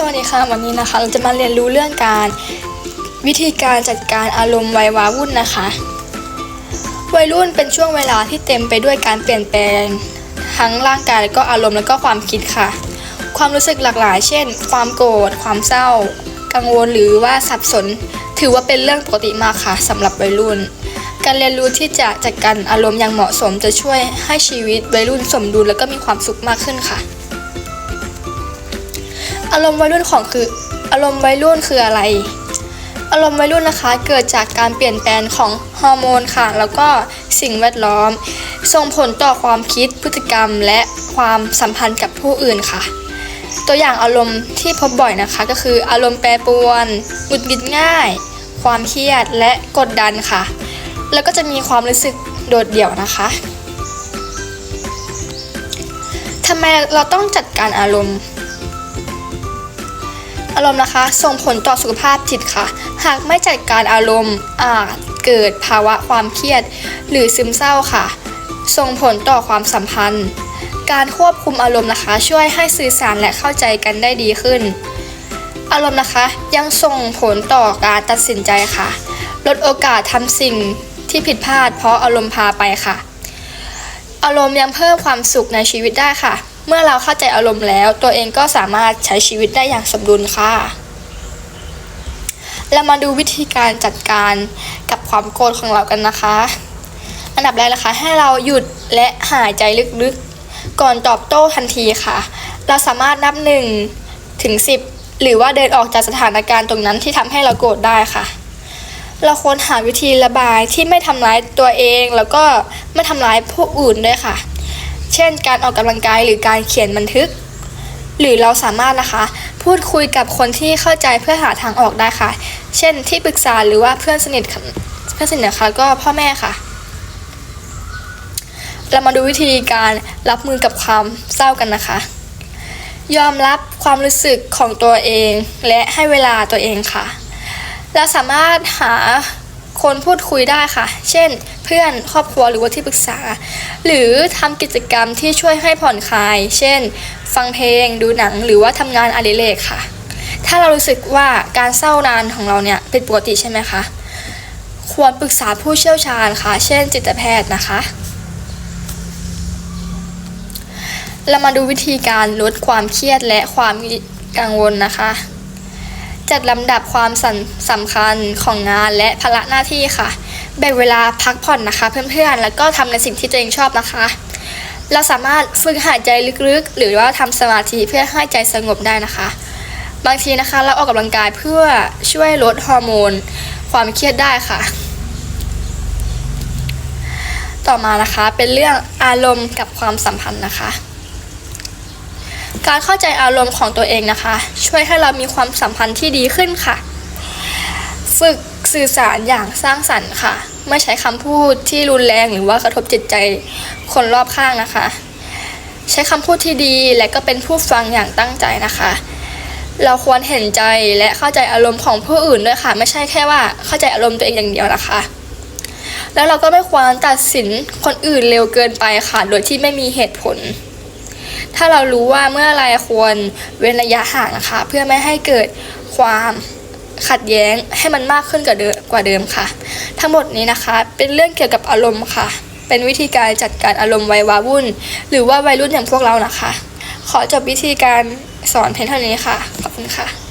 สวัสดีค่ะวันนี้นะคะ เราจะมาเรียนรู้เรื่องการ วิธีการจัดการอารมณ์วัยวาวุ่นนะคะ วัยรุ่นเป็นช่วงเวลาที่เต็มไปด้วยการเปลี่ยนแปลง ทั้งร่างกายและก็อารมณ์และก็ความคิดค่ะ ความรู้สึกหลากหลาย เช่น ความโกรธความเศร้า กังวลหรือว่าสับสน ถือว่าเป็นเรื่องปกติมากค่ะสำหรับวัยรุ่น การเรียนรู้ที่จะจัดการอารมณ์อย่างเหมาะสมจะช่วยให้ชีวิตวัยรุ่นสมดุลและก็มีความสุขมากขึ้นค่ะารมณ์วัยรุ่นของคือ อารมณ์วัยรุ่นคืออะไร อารมณ์วัยรุ่นนะคะ เกิดจากการเปลี่ยนแปลงของฮอร์โมนค่ะ แล้วก็สิ่งแวดล้อม ส่งผลต่อความคิดพฤติกรรมและความสัมพันธ์กับผู้อื่นค่ะ ตัวอย่างอารมณ์ที่พบบ่อยนะคะ ก็คืออารมณ์แปรปรวนหงุดหงิดง่าย ความเครียดและกดดันค่ะ แล้วก็จะมีความรู้สึกโดดเดี่ยวนะคะทำไมเราต้องจัดการอารมณ์ อารมณ์นะคะ ส่งผลต่อสุขภาพจิตค่ะ หากไม่จัดการอารมณ์อาจเกิดภาวะความเครียด หรือซึมเศร้าค่ะ ส่งผลต่อความสัมพันธ์ การควบคุมอารมณ์นะคะ ช่วยให้สื่อสารและเข้าใจกันได้ดีขึ้น อารมณ์นะคะยังส่งผลต่อการตัดสินใจค่ะ ลดโอกาสทำสิ่งที่ผิดพลาดเพราะอารมณ์พาไปค่ะ อารมณ์ยังเพิ่มความสุขในชีวิตได้ค่ะ เมื่อเราเข้าใจอารมณ์แล้ว ตัวเองก็สามารถใช้ชีวิตได้อย่างสมดุลค่ะ เรามาดูวิธีการจัดการกับความโกรธของเรากันนะคะ อันดับแรกนะคะ ให้เราหยุดและหายใจลึกๆ ก่อนตอบโต้ทันทีค่ะ เราสามารถนับหนึ่งถึงสิบหรือว่าเดินออกจากสถานการณ์ตรงนั้นที่ทำให้เราโกรธได้ค่ะ เราควรหาวิธีระบายที่ไม่ทำร้ายตัวเองแล้วก็ไม่ทำร้ายผู้อื่นด้วยค่ะ เช่น การออกกำลังกายหรือการเขียนบันทึก หรือเราสามารถนะคะ พูดคุยกับคนที่เข้าใจเพื่อหาทางออกได้ค่ะ เช่นที่ปรึกษาหรือว่าเพื่อนสนิทเพื่อนสนิทนะคะก็พ่อแม่ค่ะ เรามาดูวิธีการรับมือกับความเศร้ากันนะคะ ยอมรับความรู้สึกของตัวเอง และให้เวลาตัวเองค่ะ เราสามารถหา คนพูดคุยได้ค่ะ เช่น เพื่อนครอบครัวหรือว่าที่ปรึกษา หรือทำกิจกรรมที่ช่วยให้ผ่อนคลาย เช่น ฟังเพลง ดูหนัง หรือว่าทำงานอดิเรกค่ะ ถ้าเรารู้สึกว่าการเศร้านานของเราเนี่ยเป็นปกติใช่ไหมคะ ควรปรึกษาผู้เชี่ยวชาญค่ะ เช่น จิตแพทย์นะคะ เรามาดูวิธีการลดความเครียดและความกังวลนะคะ จัดลำดับความสำสำคัญของงานและภาระหน้าที่ค่ะ แบ่งเวลาพักผ่อนนะคะ เพื่อนๆ แล้วก็ทำในสิ่งที่ตัวเองชอบนะคะ เราสามารถฝึกหายใจลึกๆ หรือว่าทำสมาธิเพื่อให้ใจสงบได้นะคะ บางทีนะคะเราออกกำลังกายเพื่อช่วยลดฮอร์โมน ความเครียดได้ค่ะ ต่อมานะคะเป็นเรื่องอารมณ์กับความสัมพันธ์นะคะ การเข้าใจอารมณ์ของตัวเองนะคะ ช่วยให้เรามีความสัมพันธ์ที่ดีขึ้นค่ะ ฝึกสื่อสารอย่างสร้างสรรค์ค่ะ ไม่ใช้คำพูดที่รุนแรงหรือว่ากระทบจิตใจคนรอบข้างนะคะ ใช้คำพูดที่ดีและก็เป็นผู้ฟังอย่างตั้งใจนะคะ เราควรเห็นใจและเข้าใจอารมณ์ของผู้อื่นด้วยค่ะ ไม่ใช่แค่ว่าเข้าใจอารมณ์ตัวเองอย่างเดียวนะคะแล้วเราก็ไม่ควรตัดสินคนอื่นเร็วเกินไปค่ะ โดยที่ไม่มีเหตุผล ถ้าเรารู้ว่าเมื่อไรควรเว้นระยะห่างนะคะ เพื่อไม่ให้เกิดความขัดแย้งให้มันมากขึ้นกว่าเดิมกว่าเดิมค่ะ ทั้งหมดนี้นะคะ เป็นเรื่องเกี่ยวกับอารมณ์ค่ะ เป็นวิธีการจัดการอารมณ์วัยวาวุ่น หรือว่าวัยรุ่นอย่างพวกเรานะคะ ขอจบวิธีการสอนเพียงเท่านี้ค่ะ ขอบคุณค่ะ